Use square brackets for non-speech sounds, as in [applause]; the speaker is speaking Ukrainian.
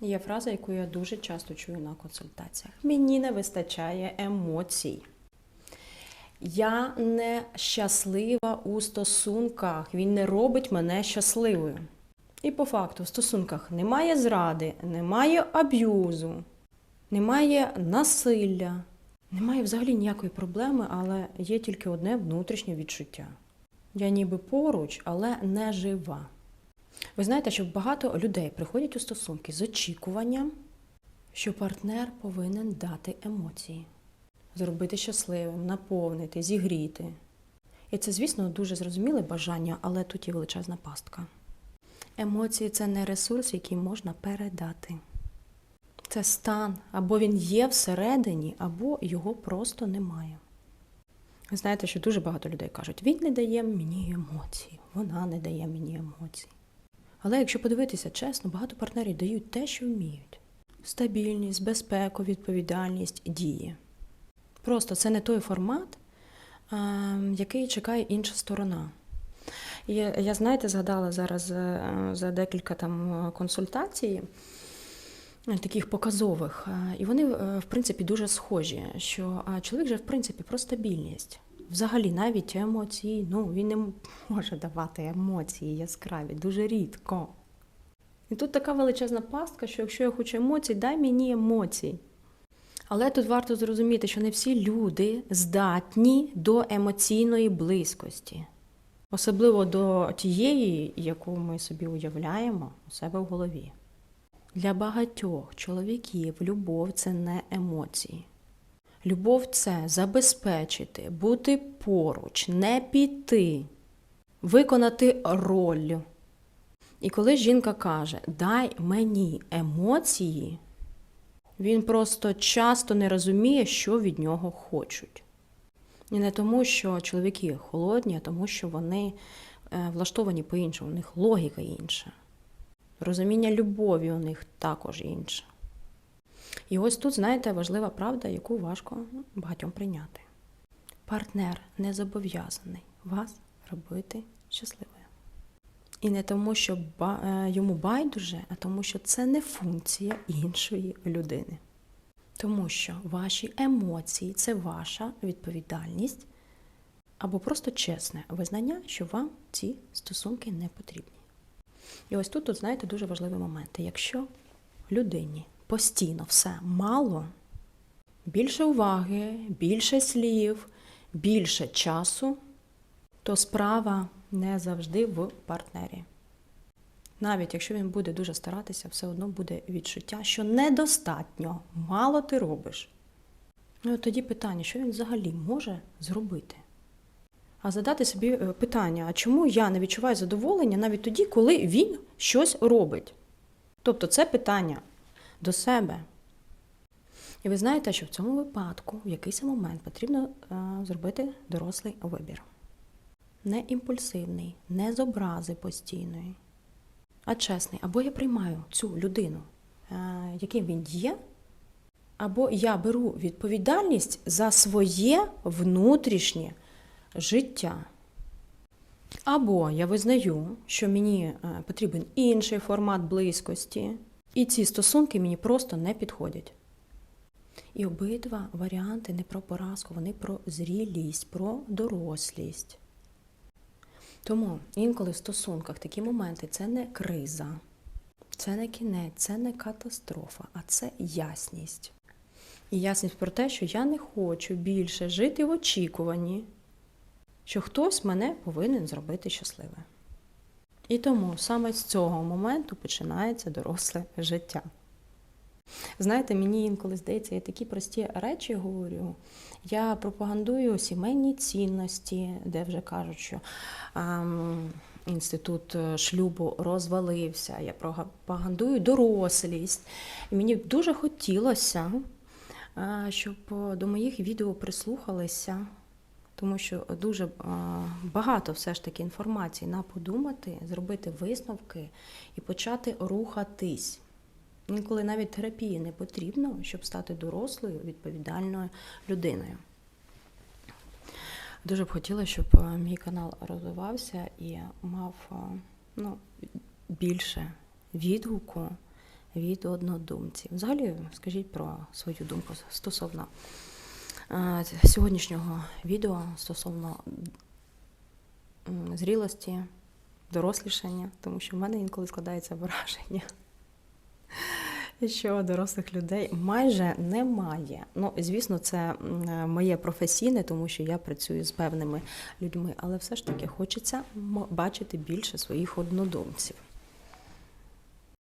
Є фраза, яку я дуже часто чую на консультаціях. Мені не вистачає емоцій. Я не щаслива у стосунках. Він не робить мене щасливою. І по факту в стосунках немає зради, немає аб'юзу, немає насилля, немає взагалі ніякої проблеми, але є тільки одне внутрішнє відчуття. Я ніби поруч, але не жива. Ви знаєте, що багато людей приходять у стосунки з очікуванням, що партнер повинен дати емоції, зробити щасливим, наповнити, зігріти. І це, звісно, дуже зрозуміле бажання, але тут є величезна пастка. Емоції це не ресурс, який можна передати. Це стан, або він є всередині, або його просто немає. Ви знаєте, що дуже багато людей кажуть, він не дає мені емоцій, вона не дає мені емоцій. Але якщо подивитися чесно, багато партнерів дають те, що вміють: стабільність, безпеку, відповідальність, дії. Просто це не той формат, який чекає інша сторона. Я, знаєте, згадала зараз е, за декілька там е, консультацій, е, таких показових, і вони, в принципі, дуже схожі, що чоловік же, в принципі, про стабільність. Взагалі, навіть емоції, ну, він не може давати емоції яскраві, дуже рідко. І тут така величезна пастка, що якщо я хочу емоцій, дай мені емоцій. Але тут варто зрозуміти, що не всі люди здатні до емоційної близькості, особливо до тієї, яку ми собі уявляємо у себе в голові. Для багатьох чоловіків любов це не емоції. Любов це забезпечити, бути поруч, не піти, виконати роль. І коли жінка каже, дай мені емоції, він просто часто не розуміє, що від нього хочуть. І не тому, що чоловіки холодні, а тому, що вони е, влаштовані по-іншому, у них логіка інша. Розуміння любові у них також інше. І ось тут, знаєте, важлива правда, яку важко багатьом прийняти. Партнер не зобов'язаний вас робити щасливою. І не тому, що е, йому байдуже, а тому, що це не функція іншої людини. Тому що ваші емоції це ваша відповідальність або просто чесне визнання, що вам ці стосунки не потрібні. І ось тут, тут знаєте, дуже важливий момент. Якщо людині постійно все мало, більше уваги, більше слів, більше часу, то справа не завжди в партнері. Навіть якщо він буде дуже старатися, все одно буде відчуття, що недостатньо, мало ти робиш. Ну, от тоді питання, що він взагалі може зробити? А задати собі е, питання, а чому я не відчуваю задоволення навіть тоді, коли він щось робить? Тобто це питання до себе. І ви знаєте, що в цьому випадку в якийсь момент потрібно е, зробити дорослий вибір. Не імпульсивний, не з образи постійної, а чесний. Або я приймаю цю людину, е, яким він є, або я беру відповідальність за своє внутрішнє життя. Або я визнаю, що мені е, потрібен інший формат близькості, і ці стосунки мені просто не підходять. І обидва варіанти не про поразку, вони про зрілість, про дорослість. Тому інколи в стосунках такі моменти це не криза, це не кінець, це не катастрофа, а це ясність. І ясність про те, що я не хочу більше жити в очікуванні, що хтось мене повинен зробити щасливим. І тому саме з цього моменту починається доросле життя. Знаєте, мені інколи здається, я такі прості речі говорю. Я пропагандую сімейні цінності, де вже кажуть, що ем, інститут шлюбу розвалився. Я пропагандую дорослість. І мені дуже хотілося, е, щоб до моїх відео прислухалися, тому що дуже е, багато все ж таки інформації на подумати, зробити висновки і почати рухатись. Інколи навіть терапії не потрібно, щоб стати дорослою, відповідальною людиною. Дуже б хотіла, щоб е, мій канал розвивався і мав е, ну, більше відгуку від однодумців. Взагалі, скажіть про свою думку стосовно сьогоднішнього відео стосовно зрілості, дорослішання, тому що в мене інколи складається враження, [laughs] що дорослих людей майже немає. Ну, звісно, це моє професійне, тому що я працюю з певними людьми, але все ж таки хочеться бачити більше своїх однодумців.